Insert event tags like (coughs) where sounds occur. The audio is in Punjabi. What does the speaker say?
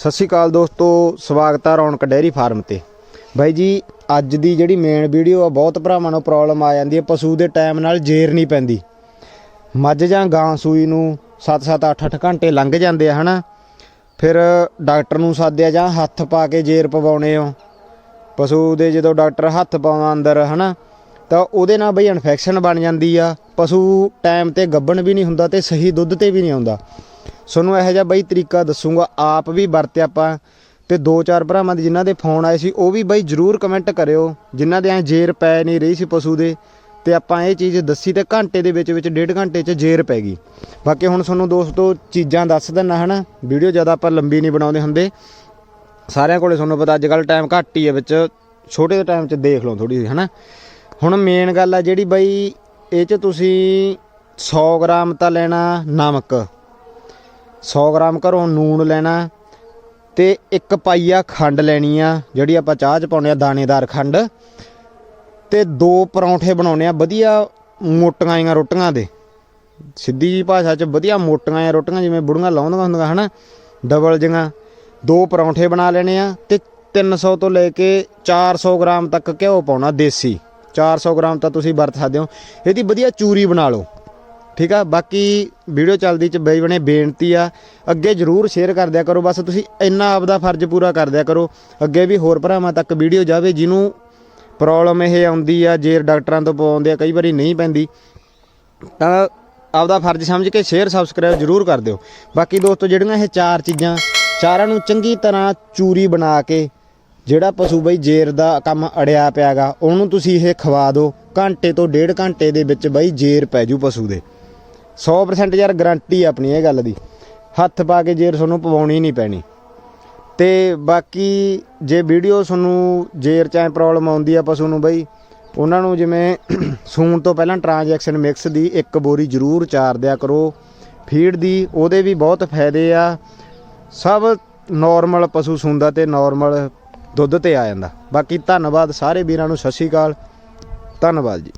ਸਤਿ ਸ਼੍ਰੀ ਅਕਾਲ ਦੋਸਤੋ, ਸਵਾਗਤ ਆ ਰੌਣਕ ਡੇਅਰੀ ਫਾਰਮ ਤੇ। ਬਾਈ ਜੀ, ਅੱਜ ਦੀ ਜਿਹੜੀ ਮੇਨ ਵੀਡੀਓ ਆ, ਬਹੁਤ ਭਰਾਵਾਂ ਨੂੰ ਪ੍ਰੋਬਲਮ ਆ ਜਾਂਦੀ ਹੈ, ਪਸ਼ੂ ਦੇ ਟਾਈਮ ਨਾਲ ਜੇਰ ਨਹੀਂ ਪੈਂਦੀ। ਮੱਝ ਜਾਂ ਗਾਂ ਸੂਈ ਨੂੰ 7-7 8-8 ਘੰਟੇ ਲੰਘ ਜਾਂਦੇ ਆ, ਹਨਾ? ਫਿਰ ਡਾਕਟਰ ਨੂੰ ਸਾਦਿਆ ਜਾਂ, ਹੱਥ ਪਾ ਕੇ ਜੇਰ ਪਵਾਉਣੇ ਹੋ। ਪਸ਼ੂ ਦੇ ਜਦੋਂ ਡਾਕਟਰ ਹੱਥ ਪਾਉਂਦਾ ਅੰਦਰ, ਹਨਾ? ਤਾਂ ਉਹਦੇ ਨਾਲ ਬਈ ਇਨਫੈਕਸ਼ਨ ਬਣ ਜਾਂਦੀ ਆ। ਪਸ਼ੂ ਟਾਈਮ ਤੇ ਗੱਭਣ ਵੀ ਨਹੀਂ ਹੁੰਦਾ ਤੇ ਸਹੀ ਦੁੱਧ ਤੇ ਵੀ ਨਹੀਂ ਆਉਂਦਾ। ਤੁਹਾਨੂੰ ਇਹੋ ਜਿਹਾ ਬਈ ਤਰੀਕਾ ਦੱਸੂਗਾ, ਆਪ ਵੀ ਵਰਤਿਆ ਆਪਾਂ ਤੇ ਦੋ ਚਾਰ ਭਰਾਵਾਂ ਦੇ ਜਿਨ੍ਹਾਂ ਦੇ ਫੋਨ ਆਏ ਸੀ, ਉਹ ਵੀ ਬਾਈ ਜਰੂਰ ਕਮੈਂਟ ਕਰਿਓ, ਜਿਨ੍ਹਾਂ ਦੇ ਐ ਜੇਰ ਪੈ ਨਹੀਂ ਰਹੀ ਸੀ ਪਸ਼ੂ ਦੇ, ਤੇ ਆਪਾਂ ਇਹ ਚੀਜ਼ ਦੱਸੀ ਤੇ ਘੰਟੇ ਦੇ ਵਿੱਚ ਵਿੱਚ ਡੇਢ ਘੰਟੇ 'ਚ ਜੇਰ ਪੈ ਗਈ। ਬਾਕੀ ਹੁਣ ਤੁਹਾਨੂੰ ਦੋਸਤੋ ਚੀਜ਼ਾਂ ਦੱਸ ਦਿੰਨਾ ਹਨਾ, ਵੀਡੀਓ ਜ਼ਿਆਦਾ ਆਪਾਂ ਲੰਬੀ ਨਹੀਂ ਬਣਾਉਂਦੇ ਹੁੰਦੇ। ਸਾਰਿਆਂ ਕੋਲੇ ਤੁਹਾਨੂੰ ਪਤਾ ਅੱਜ ਕੱਲ ਟਾਈਮ ਘੱਟ ਹੀ ਹੈ ਵਿੱਚ, ਛੋਟੇ ਦੇ ਟਾਈਮ 'ਚ ਦੇਖ ਲਓ ਥੋੜੀ ਹਨਾ। ਹੁਣ ਮੇਨ ਗੱਲ ਆ ਜਿਹੜੀ ਬਈ, ਇਹ 'ਚ ਤੁਸੀਂ 100 ਗ੍ਰਾਮ ਤਾਂ ਲੈਣਾ ਨਮਕ। 100 ਗ੍ਰਾਮ ਘਰੋਂ ਨੂਣ ਲੈਣਾ ਤੇ ਇੱਕ ਪਾਈਆ ਖੰਡ ਲੈਣੀ ਆ, ਜਿਹੜੀ ਆਪਾਂ ਚਾਹ 'ਚ ਪਾਉਂਦੇ ਆ, ਦਾਣੇਦਾਰ ਖੰਡ। ਤੇ ਦੋ ਪਰੌਂਠੇ ਬਣਾਉਣੇ ਆ, ਵਧੀਆ ਮੋਟੀਆਂ ਜਿਹੀਆਂ ਰੋਟੀਆਂ ਦੇ। ਸਿੱਧੀ ਜੀ ਭਾਸ਼ਾ 'ਚ ਵਧੀਆ ਮੋਟੀਆਂ ਜਿਹੀਆਂ ਰੋਟੀਆਂ, ਜਿਵੇਂ ਬੁੜੀਆਂ ਲਾਉਂਦੀਆਂ ਹੁੰਦੀਆਂ, ਹਨਾ? ਡਬਲ ਜਿਹੀਆਂ। ਦੋ ਪਰੌਂਠੇ ਬਣਾ ਲੈਣੇ ਆ ਤੇ 300 ਤੋਂ ਲੈ ਕੇ 400 ਗ੍ਰਾਮ ਤੱਕ ਘਿਓ ਪਾਉਣਾ ਦੇਸੀ। 400 ਗ੍ਰਾਮ ਤਾਂ ਤੁਸੀਂ ਵਰਤ ਸਕਦੇ ਹੋ। ਇਹਦੀ ਵਧੀਆ ਚੂਰੀ ਬਣਾ ਲਓ। ਠੀਕ ਆ? ਬਾਕੀ ਵੀਡੀਓ ਚੱਲਦੀ ਚ ਬਈ ਬਣੇ ਬੇਨਤੀ ਆ, ਅੱਗੇ ਜਰੂਰ ਸ਼ੇਅਰ ਕਰ ਦਿਆ ਕਰੋ, ਬਸ ਤੁਸੀਂ ਇੰਨਾ ਆਪਦਾ ਫਰਜ਼ ਪੂਰਾ ਕਰ ਦਿਆ ਕਰੋ, ਅੱਗੇ ਵੀ ਹੋਰ ਭਰਾਵਾਂ ਤੱਕ ਵੀਡੀਓ ਜਾਵੇ ਜਿਹਨੂੰ ਪ੍ਰੋਬਲਮ ਇਹ ਆਉਂਦੀ ਆ ਜੇਰ ਡਾਕਟਰਾਂ ਤੋਂ ਪਵਾਉਂਦੇ ਆ, ਕਈ ਵਾਰੀ ਨਹੀਂ ਪੈਂਦੀ, ਤਾਂ ਆਪਦਾ ਫਰਜ਼ ਸਮਝ ਕੇ ਸ਼ੇਅਰ ਸਬਸਕ੍ਰਾਈਬ ਜਰੂਰ ਕਰ ਦਿਓ। ਬਾਕੀ ਦੋਸਤੋ, ਜਿਹੜੀਆਂ ਇਹ ਚਾਰ ਚੀਜ਼ਾਂ, ਚਾਰਾਂ ਨੂੰ ਚੰਗੀ ਤਰ੍ਹਾਂ ਚੂਰੀ ਬਣਾ ਕੇ ਜਿਹੜਾ ਪਸ਼ੂ ਬਈ ਜੇਰ ਦਾ ਕੰਮ ਅੜਿਆ ਪਿਆਗਾ, ਉਹਨੂੰ ਤੁਸੀਂ ਇਹ ਖਵਾ ਦਿਓ, ਘੰਟੇ ਤੋਂ ਡੇਢ ਘੰਟੇ ਦੇ ਵਿੱਚ ਬਈ ਜੇਰ ਪੈ ਜੂ ਪਸ਼ੂ ਦੇ। 100% ਯਾਰ ਗਾਰੰਟੀ ਆਪਣੀ ਇਹ ਗੱਲ ਦੀ। ਹੱਥ ਪਾ ਕੇ ਜੇਰ ਤੁਹਾਨੂੰ ਪਵਾਉਣੀ ਨਹੀਂ ਪੈਣੀ। ਤੇ ਬਾਕੀ ਜੇ ਵੀਡੀਓ ਤੁਹਾਨੂੰ ਜੇਰ ਚ ਐ ਪ੍ਰੋਬਲਮ ਆਉਂਦੀ ਆ ਪਸ਼ੂ ਨੂੰ ਬਈ, ਉਹਨਾਂ ਨੂੰ ਜਿਵੇਂ (coughs) ਸੂਣ ਤੋਂ ਪਹਿਲਾਂ ਟ੍ਰਾਂਜੈਕਸ਼ਨ ਮਿਕਸ ਦੀ ਇੱਕ ਬੋਰੀ ਜ਼ਰੂਰ ਚਾਰ ਦਿਆ ਕਰੋ। ਫੀਡ ਦੀ ਉਹਦੇ ਵੀ ਬਹੁਤ ਫਾਇਦੇ ਆ। ਸਭ ਨਾਰਮਲ ਪਸ਼ੂ ਸੂੰਦਾ ਤੇ ਨਾਰਮਲ ਦੁੱਧ ਤੇ ਆ ਜਾਂਦਾ। ਬਾਕੀ ਧੰਨਵਾਦ ਸਾਰੇ ਵੀਰਾਂ ਨੂੰ, ਸਤਿ ਸ਼੍ਰੀ ਅਕਾਲ। ਧੰਨਵਾਦ ਜੀ।